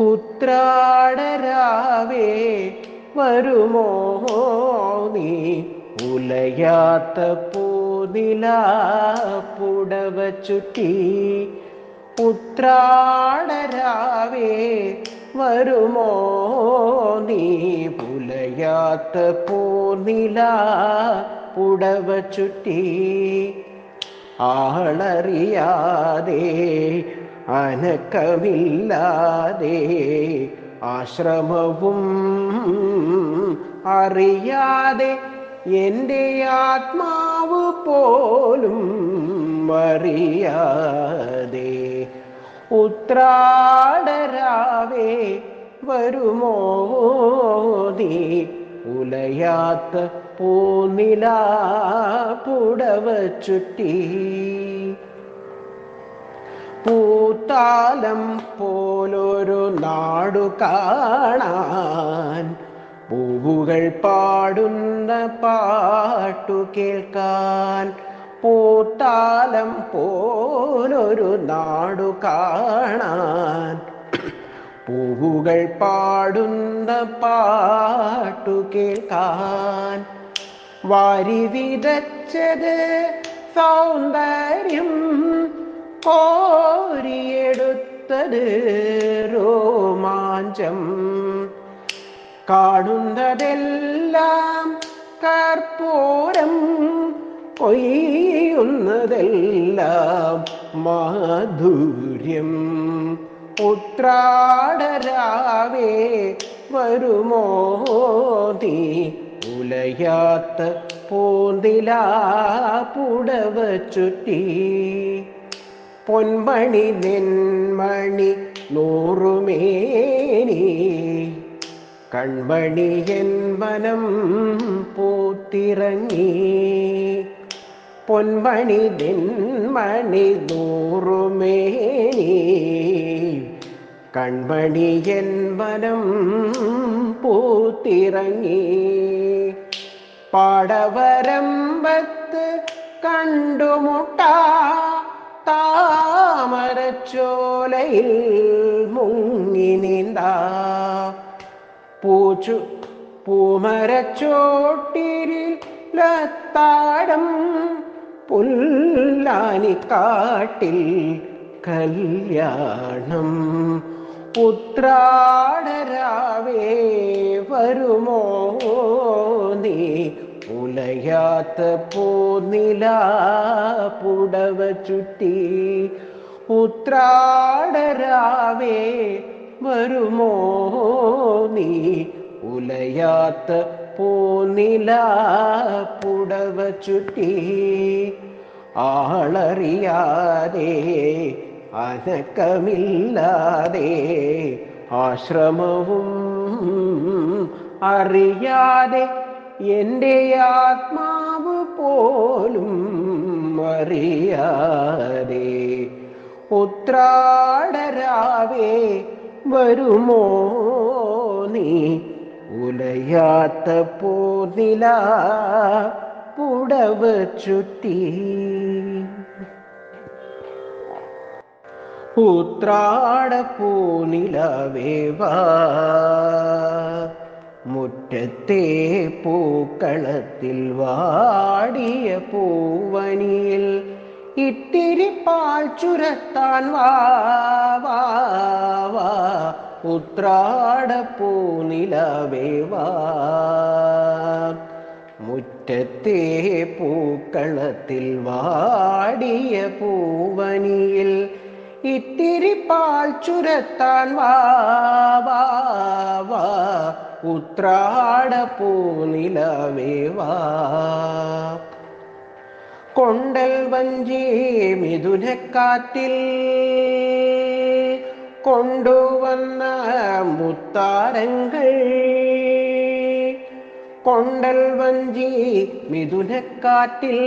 ഉത്രാടരാവേ വരുമോ നീ? ഉലയാത്ത പൂനില പുടവ ചുറ്റി. ഉത്രാടരാവേ വരുമോ നീ? പുലയാത്ത പൂനില പുടവ ചുറ്റി. ആളറിയാതെ അനക്കമില്ലാതെ ആശ്രമവും അറിയാതെ എന്റെ ആത്മാവ് പോലും അറിയാതെ ഉത്രാടരാവേ വരുമോ നീ? ഉലയാത്ത പൂനില പുടവ ചുറ്റി പൂത്താലം പോലൊരു നാടു കാണാൻ പൂവുകൾ പാടുന്ന പാട്ടു കേൾക്കാൻ പൂത്താലം പോലൊരു നാടു കാണാൻ പൂവുകൾ പാടുന്ന പാട്ടു കേൾക്കാൻ വാരി വിതച്ചത് സൗന്ദര്യം കോരിയെടുത്തത് രോമാഞ്ചം. കാണുന്നതെല്ലാം കർപ്പൂരം കൊയ്യുന്നതെല്ലാം മാധുര്യം. ഉത്രാടരാവേ വരുമോ തീ ഉലയാത്ത പൂന്തിലാ പുടവ ചുറ്റി. பொன்மணி நென்மணி நூறுமேனி. கண்மணி என் மனம் போத்திறங்கி. பொன்மணி தென்மணி நூறுமேனி. கண்மணி என் மனம் பூத்திறங்கி. பாடவரம்பத்து கண்டுமுட்டா താമരച്ചോലയിൽ മുങ്ങി നീന്ത. പൂച്ചു പൂമരച്ചോട്ടിരിൽ ലത്താടം പുല്ലാനിക്കാട്ടിൽ കല്യാണം. ഉത്രാടരാവേ വരുമോ നീ? ഉലയാത്ത പോന്നില പുടവ ചുറ്റി ഉത്രാടരാവേ വരുമോ നീ? ഉലയാത്ത പോന്നില പുടവ ചുറ്റി ആളറിയാതെ അനക്കമില്ലാതെ ആശ്രമവും അറിയാതെ എന്റെ ആത്മാവ് പോലും അറിയാതെ ഉത്രാടരാവേ വരുമോ നീ? ഉലയാത്ത പോതില പുടവ ചുറ്റി. പുത്രാട പൂനിലവേവാ മുറ്റത്തെ പൂക്കളത്തിൽ വാടിയ പൂവനിയിൽ ഇത്തിരി പാൽ ചുരത്താൻ വാ വാ വാ. ഉത്രാട പൂനിലവേവാ മുറ്റത്തെ പൂക്കളത്തിൽ വാടിയ പൂവനിയിൽ ഇത്തിരി പാൽ ചുരത്താൻ വാ വാ വാ. ഉത്രാട പൂനിലവേ വാ. കൊണ്ടൽ വഞ്ചി മിഥുനക്കാറ്റിൽ കൊണ്ടുവന്ന മുത്താരങ്ങൾ. കൊണ്ടൽ വഞ്ചി മിഥുനക്കാറ്റിൽ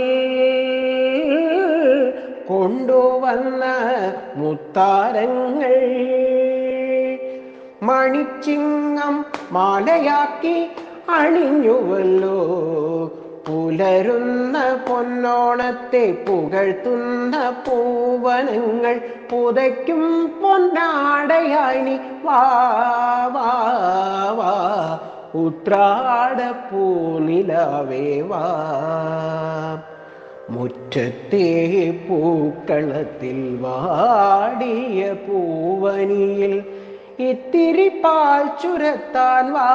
കൊണ്ടുവന്ന മുത്താരങ്ങൾ. മണിച്ചിങ്ങം മാലയാക്കി അണിഞ്ഞുവല്ലോ പുലരുന്ന പൊന്നോണത്തെ പുകഴ്ത്തുന്ന പൂവനങ്ങൾ പുതയ്ക്കും പൊന്നാടയായി നീ വാ വാ വാ ഉത്രാട പൂനിലവേ വാ. മുറ്റത്തെ പൂക്കളത്തിൽ വാടിയ പൂവനിയിൽ ഇത്തിരി പാൽ ചുരത്താൻ. വാ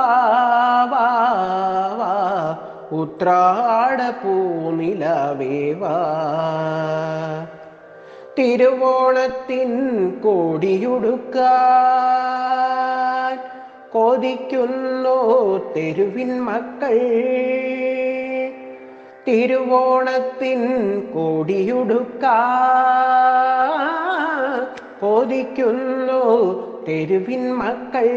വാ വാ ഉത്രാട പൂനിലവേ വാ തിരുവോണത്തിൻ കോടിയുടുക്കാൻ കൊതിക്കുന്നു തെരുവിൻ മക്കൾ. തിരുവോണത്തിൻ കോടിയുടുക്കാൻ കൊതിക്കുന്നു തെരുവിൻ മക്കൾ.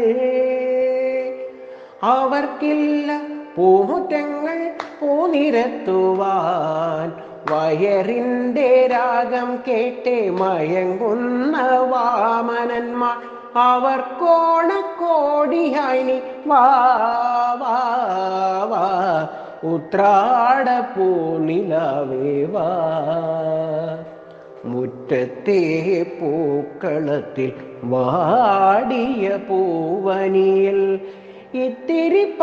അവർക്കില്ല പൂമുറ്റങ്ങൾ പൂനിരത്തുവാൻ വയറിന്റെ രാഗം കേട്ടേ മയങ്ങുന്ന വാമനന്മാർ. അവർക്കോണക്കോടിയായി നീ വാ വാ വാ. ഉത്രാട പൂനിലവേ വാ. മുറ്റത്തെ പൂക്കളത്തിൽ വാടിയ പൂവനിയിൽ ഇത്തിരി